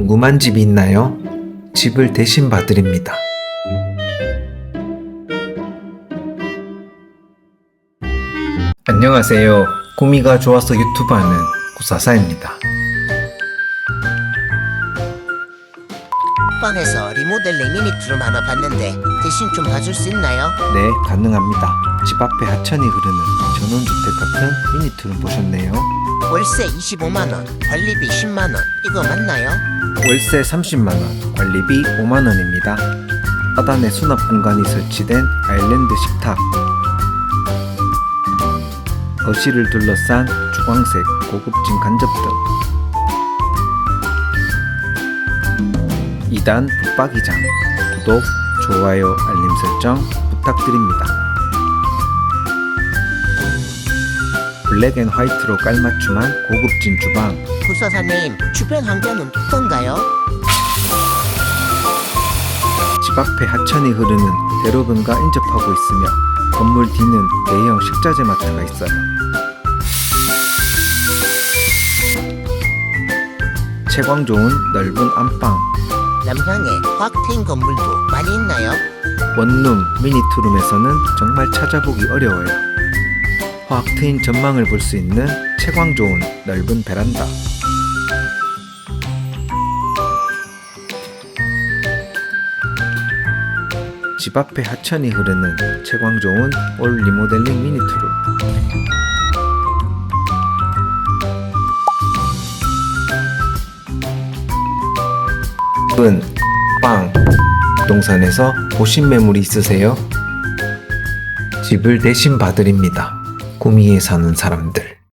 궁금한 집이 있나요? 집을 대신 봐드립니다. 안녕하세요. 꾸미가 좋아서 유튜브 하는 구사사입니다. 빵에서 리모델링 미니투룸 하나 봤는데 대신 좀 봐줄 수 있나요? 네, 가능합니다. 집 앞에 하천이 흐르는 전원주택 같은 미니투룸 보셨네요. 월세 25만 원, 관리비 10만 원 이거 맞나요? 월세 30만원, 관리비 5만원입니다. 하단에 수납 공간이 설치된 아일랜드 식탁. 거실을 둘러싼 주광색 고급진 간접 등. 2단 붙박이장. 구독, 좋아요, 알림 설정 부탁드립니다. 블랙 앤 화이트로 깔맞춤한 고급진 주방. 구사사님 주변 환경은 어떤가요? 집 앞에 하천이 흐르는 대로변과 인접하고 있으며 건물 뒤는 대형 식자재 마트가 있어요. 채광 좋은 넓은 안방, 남향에 화학 트인 건물도 많이 있나요? 원룸, 미니투룸에서는 정말 찾아보기 어려워요. 화학 트인 전망을 볼 수 있는 채광 좋은 넓은 베란다. 집 앞에 하천이 흐르는 채광 좋은 올 리모델링 미니투룸. 은, 빵, 부동산에서 보신 매물이 있으세요? 집을 대신 봐드립니다. 구미에 사는 사람들.